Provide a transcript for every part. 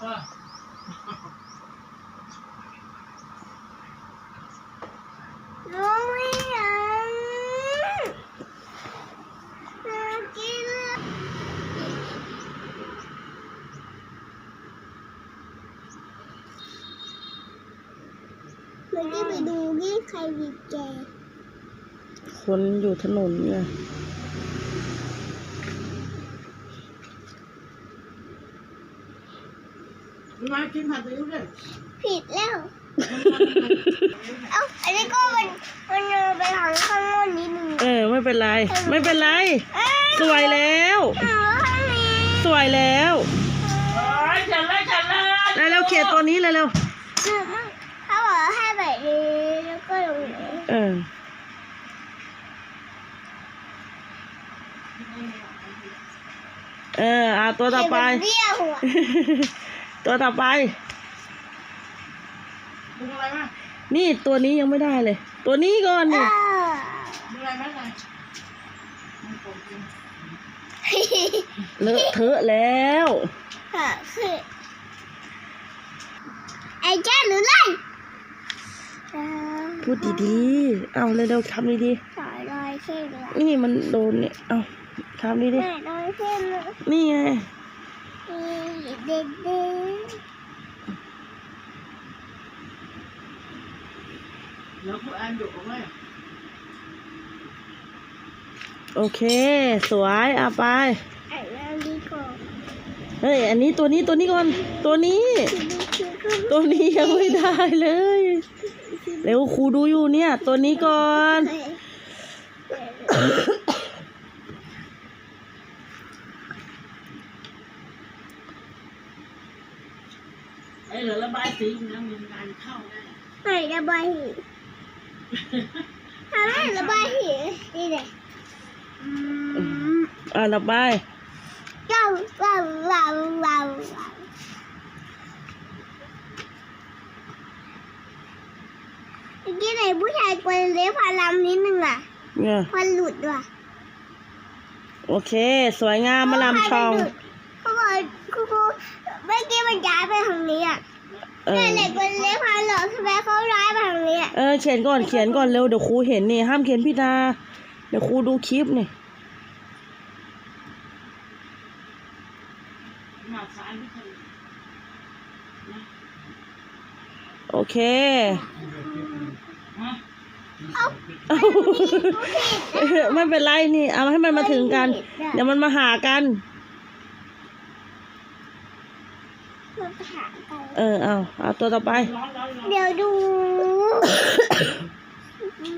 เออน้องไม่อยากอยากกินเลยมันจะไปดูที่ใครบีบแกคนอยู่ถนนไงมา กินผัดซีอิ๊วเลยผิดแล้ว เอ้า อันนี้ก็มันมันเดินไปทางข้างโน้นนิดนึงเออ ไม่เป็นไร ไม่เป็นไร เอ้ยสวยแล้ว หนูข้างนี้สวยแล้วโอ้ยฉันละฉันละแล้วเร็วเขียนตัวนี้เร็วหนูไม่เขาบอกว่าให้แบบนี้แล้วก็ลงนี้ๆเออ เออเอาตัวต่อไปเห็นมันเบี้ยวหัว ตัวต่อไปดูอะไรมานี่ตัวนี้ยังไม่ได้เลย ตัวนี้ก่อนเอนี่อดูอะไรมาไหนมันโกงจริงเลอะเทอะแล้วค่ะคือไอ้เจ้าหรือไล่เออพูดดีๆ เอาเร็วๆทำดีสายลอยขึ้นละๆนี่มันโดนเนี่ย เอาทำดีแม่ลอยขึ้นละๆนี่ไงนี่ เด็กเด็กแล้วคุณแอนอยู่กับแม่โอเค สวยเอาไป ไอ้น้ำดีกว่าเฮ้ย อันนี้ตัวนี้ตัวนี้ก่อน ตัวนี้ ตัวนี้ยังไม่ได้เลย เร็วครูดูอยู่เนี่ย ตัวนี้ก่อน ไอ้เหลือระบายสีนะมีงานเข้าแน่ไม่ระบายหิวทำให้ระบายหิวนี่แหละอืมอ่าต่อไปว้าวว้าวว้าวว้าวว้าวเมื่อกี้ไหนผู้ชายกวนเล็บพารำนิดนึงอะเนี่ยพันหลุดว่ะโอเค สวยงามมาลำชองเขาบอกครูครู เมื่อกี้มันย้ายไปทางนี้อะเอแต่อเด็กกวนเล็บพาหลอกทำไมเขาย้ายไปทางนี้อะเออเขียนก่อนเขียนก่อนเร็วเดี๋ยวครูเห็นนี่ห้ามเขียนพิดาเดี๋ยวครูดูคลิปนี่มาสารที่เคยโอเคฮะเอ้าเอ้าไม่เป็นไรนี่ เอาให้มันมาถึงกัน เดี๋ยวมันมาหากัน มันหาไป เออเอาเอาตัวต่อไปร้อนร้อนร้อนเดี๋ยวดู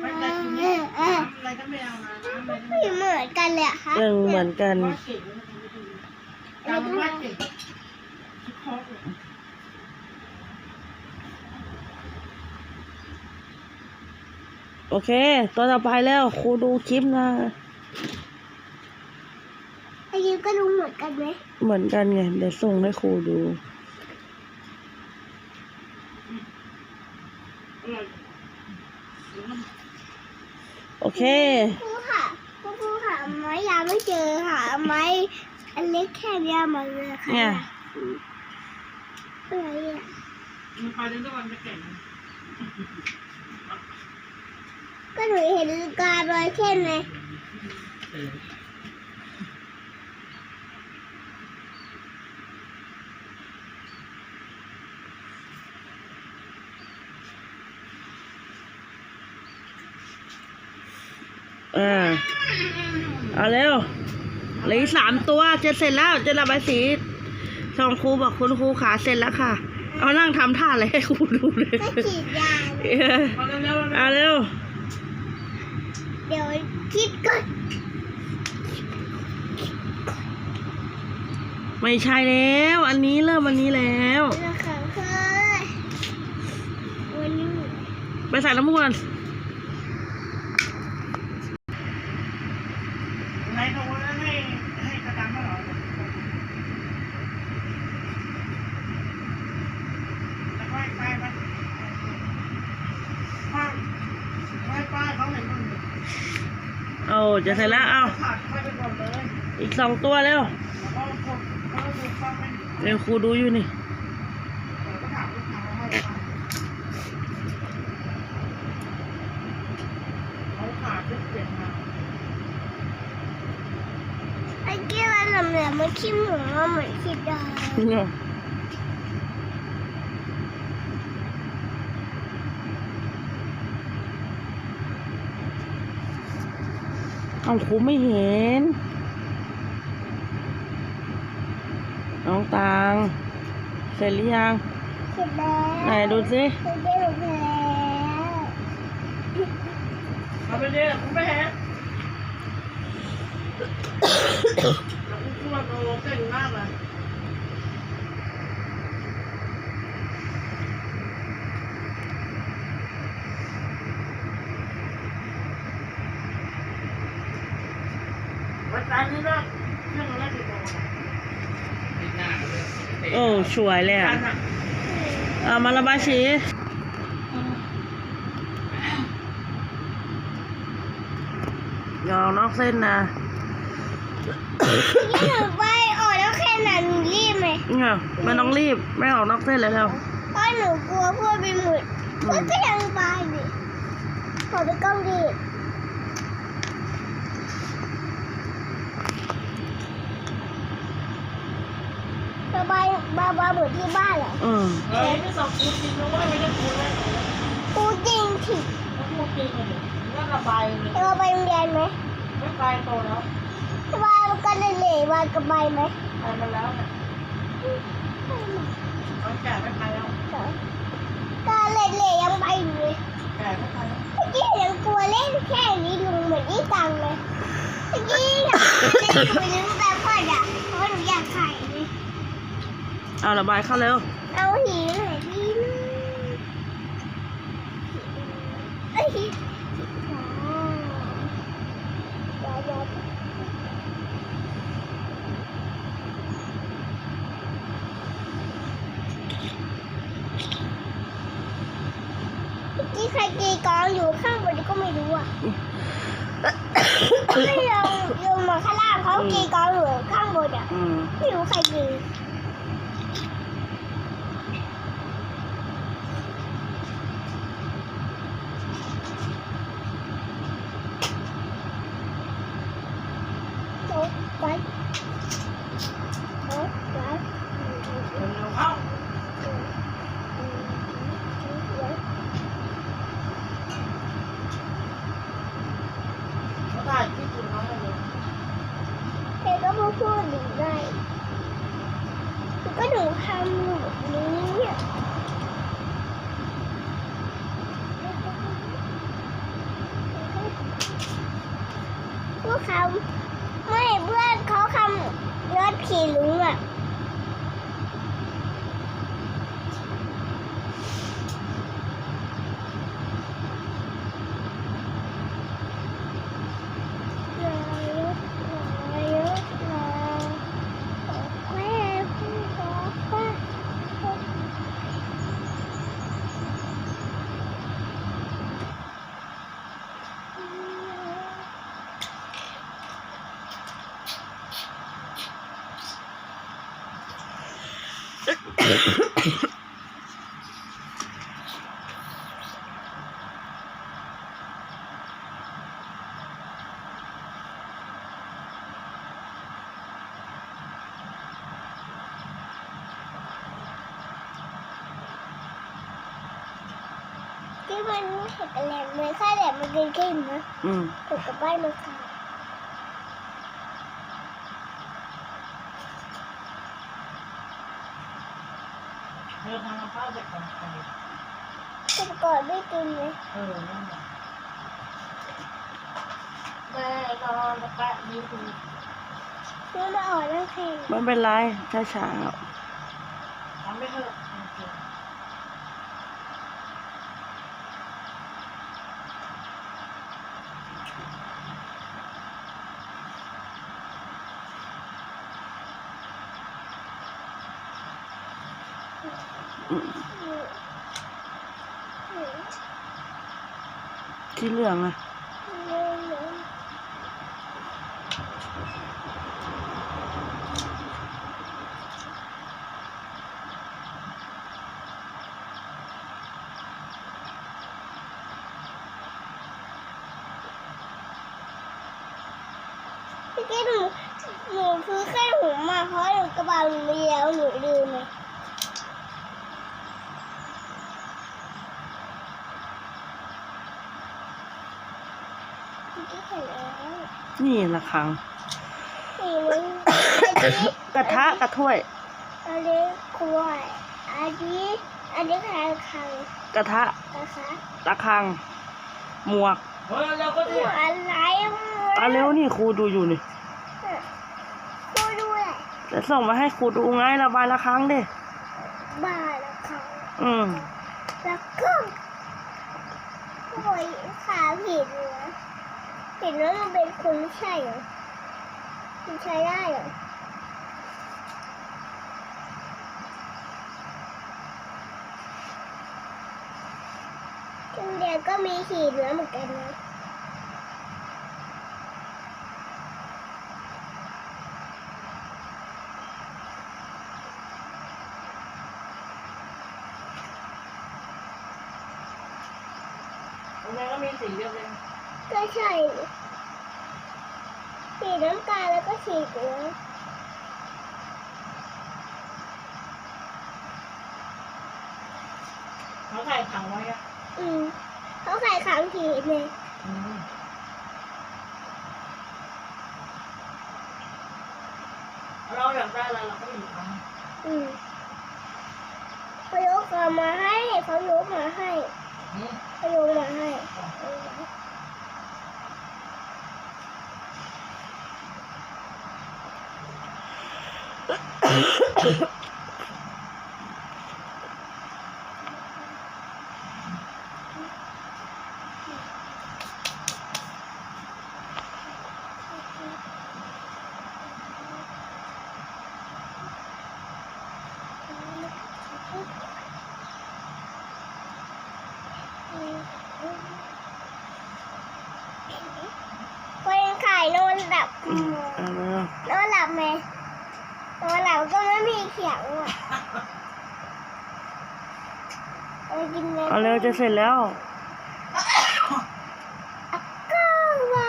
ไม่ได้กินเอเนี่ยอเออน้ำอะไรก็ไม่เอานะน้ำอะไรก็ไม่ไม่เอาเหมือนกันเลยอะคะยังเหมือนกันวาดเก่งนะทำไม่ดีจำวาดเก่งทุกข้อเลยโอเค ตัวต่อไปแล้วครูดูคลิปนะไอ้ยิ้มก็ดูเหมือนกันไหม เหมือนกันไง เดี๋ยวส่งให้ครูดู อร่อยเดี๋ยวมัน โอ เค ครูค่ะครูครูค่ะไม้ยาไม่เจอค่ะไม้อันเล็กแค่เนี้ยมันเลยค่ะเนี่ย อืมอะไรอะมันไปเรื่อยๆมันจะเก่งก็หนูเห็นกาบอยแค่ไหนอ่าเอาเร็วเหลืออีกสามตัวจะเสร็จแล้วจะระบายสีส่งครูบอกคุณครูขาเสร็จแล้วค่ะ เอานั่งทำท่าอะไรให้ครูดูเลยก็ฉีดยาเออมาเร็วๆเอาเร็วเดี๋ยวคิดก่อนไม่ใช่แล้ว อันนี้เริ่มอันนี้แล้วนะคะคือวันนี้ไปใส่น้ำมันไหน เสร็จแล้วเอาอีกสองตัวเร็วเร็วครูดูอยู่นี่ไอ้กี้มันเหลือมันขี้หมูเหมือนขี้ดา เนี่ยเอาครูไม่เห็น น้องตางเสร็จหรือยัง เสร็จแล้วไหนดูสิเสร็จแล้วเอาไปดิคุณแม่แล้วคุณพูดว่าโอ้เก่งมากเลย วันจันทร์นี่ก็เครื่องแรกกี่โมงโอ้สวยเลยจัอะนทร์อะเอามาระบายสีอย่าเอานอกเส้นนะนี่หนูไปออกแล้วแค่นั้นหนูรีบไหมเนี่ยไม่ต้องรีบไม่ออกนอกเส้นเลยแล้วเพราะหนูกลัวพวกไปหมดมันก็ยังไปดิขอไปกล้องดิ บายบาบาเหมือนที่บ้านเหรออืมเฮ้ยไม่สอบคูณจริงนะเว่าไม่ได้คูณเลยพูดจริงถิถ้าพูดจริงเลยก็ระบายเลยเราไปโรงเรียนไหมไม่ไปโตแล้ววายกันเลยเลยวายกับใบไหมไปมาแล้วเนี่ยตอนแก่ไม่ไปแล้วก็เลยเลยังไปอยู่เลยแก่ไม่ไปแล้วเมื่อกี้ยังกลัวเล่นแค่นี้ลุงเหมือนที่ตังเลยเมื่อกี้อยากเล่นอยู่นึงแต่พอดอะเพราะว่าหนูอยากถ่าย เลยเอาระบายเข้าเร็ว เอาหินหน่อยดีนะเอ้ยอ๋อเดี๋ยวเดี๋ยวเมื่อกี้ใครตีกลองอยู่ข้างบนก็ไม่รู้อะไม่ลงลงมาข้างล่างเขาตีกลองอยู่ข้างบนอะอืมไม่รู้ใครตี ที่มันไม่เห็นอะไรเหมือนข้าแหลมมันเป็นเข้มนะอืมถูกกับบ้านมันค่ะเธอทำกับข้าวเสร็จก่อนไปถูกก่อนไม่กินเลยเออนั่นแหละแม่นอนแล้วแปะนิ้วคุณซื้อมาอ่อนนั่งเพลงไม่เป็นไรช้าทำไม่เถอะจริง ๆอืมสีเหลืองอะ เมื่อกี้หนู หนูซื้อแค่หูมาเพราะหนูกระเป๋าหนูมีแล้วหนูลืมเลยเมื่อกี้เห็ นแล้วนี่ละครังสีมันอันนี้กระทะกระถ้วย อันนี้กล้วยอันนี้อันนี้คางคังกระทะนะคะตะคัง หมวกเฮ้ยเราก็หดินูอะไรเอาเร็วนี่ครูดูอยู่นี่ดูดูแหละจะส่งมาให้ครูดูไงระบายละครั้งดิบ้าแล้วเขาอืมแล้วก็โอยขาผิดเลยนะ เห็นว่ามันเป็นคนไม่ใช่เหรอมันใช้ได้เหรอโรงเรียนก็มีขีดแล้วเหมือนกันนะ ตรงนี้ก็มีสีเดียวเอง ก็ใช่สีน้ำตาลแล้วก็สีเหลือง เขาใส่ถังไว้อะ อืมเขาใส่ขางขีดเลย อืม เราอยากได้อะไรเราก็หยิบมาอืมเขายกมาให้เขายกมาให้อืมเขายกมาให้คนขายนอนหลับ อืม เอาเร็วนอนหลับไหมนอนหลับก็ไม่มีเขียงอะเออกินเลย เอาเร็วจะเสร็จแล้ว ก็ว่า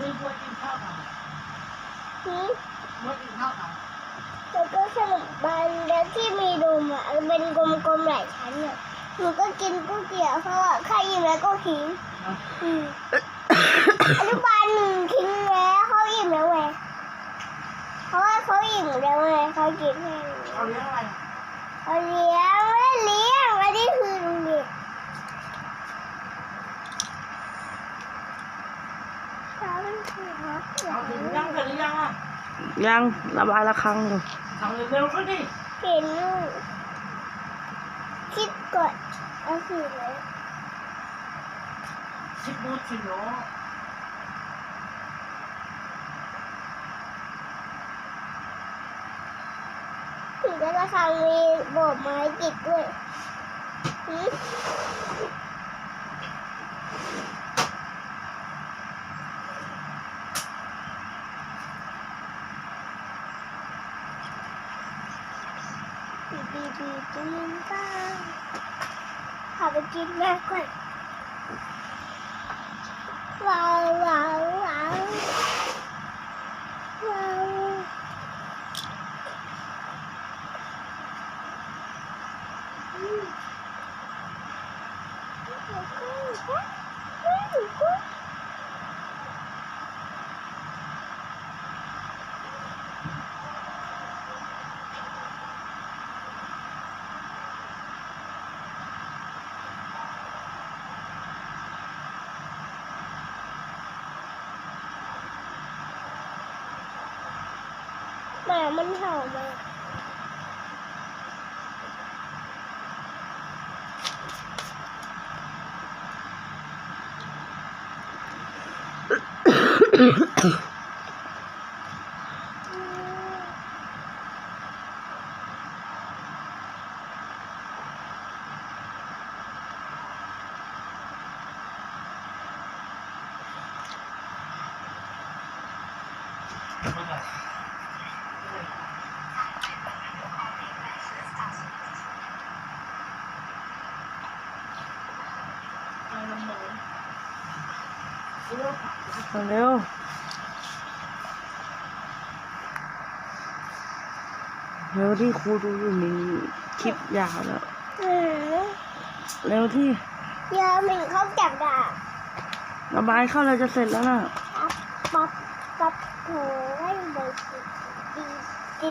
นี่พวกกินข้าวกัน หืม พวกกินข้าวกัน แล้วก็ขนมปังแล้วที่มีดุมอะเป็นกลมๆหลายชั้นอะ หนูก็กินก๋วยเตี๋ยวเพราะว่าใครอิ่มแล้วก็ทิ้งนะอืมอนุบาลหนึ่งทิ้งแล้วเขาอิ่มแล้วไงเพราะว่าเขาอิ่มแล้วไงเขากินแค่นี้เอาเลี้ยงอะไรเขาเลี้ยงไม่ได้เลี้ยงอันนี้คือโรงเรียนเขาเป็นคือฮะเอาถึงยังเสร็จหรือยังอะยังระบายละครั้งอยู่ทำเร็วๆก็ดิเห็นลูกคิดกด เอาสิเลยชิบูชิโนถึงจะราคามีโบกไม้ติดด้วยหืมบีบีบีกินบ้าง พาไปกินแม่ก่อนว้าวว้าวว้าวว้าวอืม หมามันเห่ามา เอาเร็วเร็วที่ครูดูอยู่มีคลิปยาวแล้วอืมเร็วที่ยาหมิงเขาจับดาบระบายเข้าเราจะเสร็จแล้วน่ะปั๊บปั๊บปั๊บโถ่ไม่เลยดีดีดี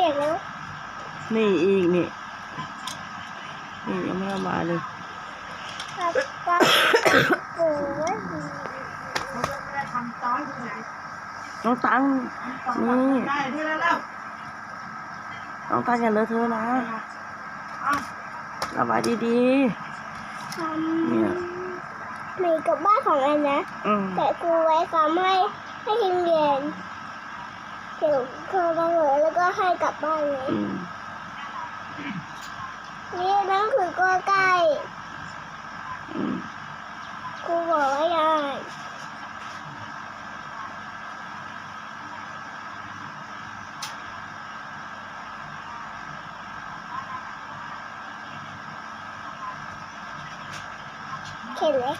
ก่งแล้วนี่อีกนี่นี่ยังไม่ระบายเลยปั๊บปั๊บโอ้ยเขาจะไม่ได้ทำต้อยที่ไหนน้องตังต้องนี่ทำได้ที่แล้วแล้วน้องตังอย่าเลอะเทอะนะเอาระบายดีทเนี่ยำมีกับบ้านของอันนะๆอืมแต่ครูไว้ทำให้ให้ทีมเรียน เดี๋ยวครูมาเหลือแล้วก็ให้กลับบ้านเลยอืมนี่นั่นคือก็ใกล้อืมครูบอกว่าได้เข็นเลย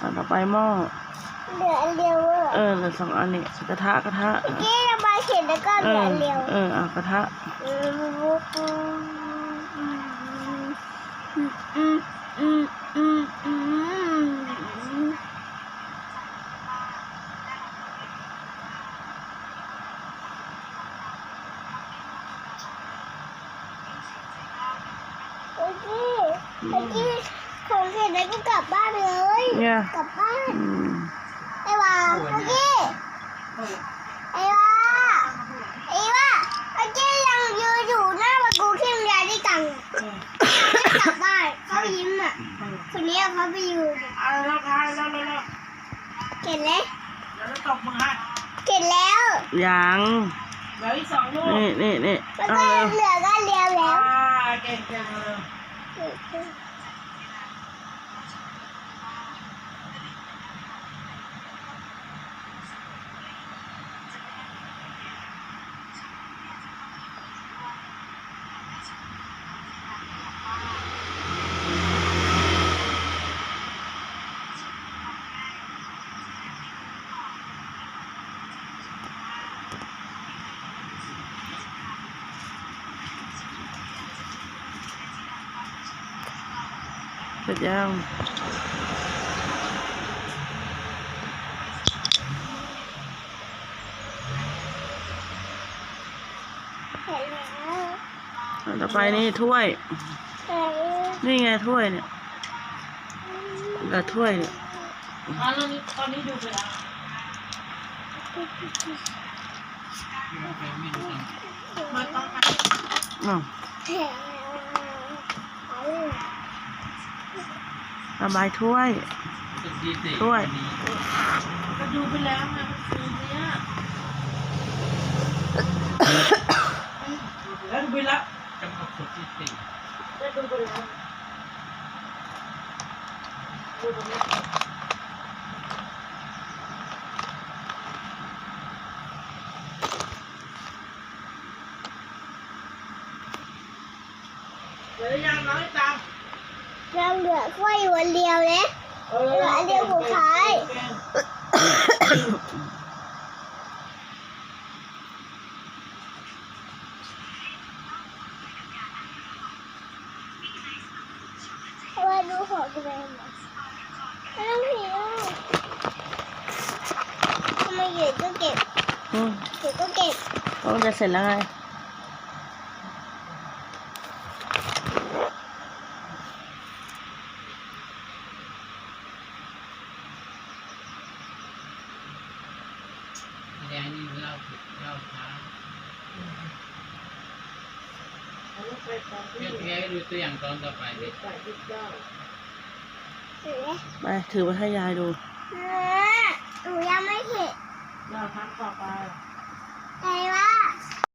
อันต่อไปหม้อเหลืออันเดียวเวอร์เออเหลือสองอันนี่กระทะกระทะกี้ระบาย เข็นแล้วก็เหเอลือออันเดียวเออเอากระทะ อืมอืมอืมอืมอืมเมื่อกี้เมื่อกี้ของเสร็จแล้วก็กลับบ้านเลย เนี่ย กลับบ้าน อืม ไอ้วาเมื่อกี้ไอ้วาไอ้วาเมื่อกี้ยังยืนอยู่หน้าประตูที่โรงเรียนด้วยกันอะไม่กลับบ้านเขายิ้มอะคนนี้เขาไปยืน เอาแล้วทายแล้วแล้วแล้ว เข็นแล้วเดี๋ยวเราตบมือให้เข็นแล้วยังเดี๋ยวอีกสองลูกนี่นี่นี่แล้วเอาก็เร็วเหลือก็เลี้ยวแล้อ่าวเก่งเก่งเลยเสร็จยังเข็นแล้วอันต่อไปนี่ถ้วยเข็นนี่ไงถ้วยเนี่ยเหลือถ้วยเนี่ยอ่าตอนนี้ตอนนี้ดูไปแล้วไม่ต้องนะอ้าว เข็น ระบายถ้วย ถ้วย ก็ดูไปแล้วไงคืนเนี้ยแล้วดูไปแล้ว จำกัดสุดที่สี่ ได้ดูไปแล้วดูตรงนี้เดี๋ยวยังน้อยจัง เราเหลือถ้วยอยู่อันเดียวนะ เออ เหลืออันเดียวสุดท้าย เก่ง เพราะว่า ดูของกันเลยหมดไม่องหิวทำไมหยุดก็เก็บอืมหยุดก็เก็บต้องจะเสร็จแล้วไง แดงนี่เล่าผิดเล่าช้าเอาลูกไปตอนที่เพื่อแค่ดูตัวอย่างตอนต่อไปดิ จ้าเห็นไหมไปถือไว้ให้ยายดูเแม่หนูยังไม่เห็นเราทำต่อไปไอ้ว่า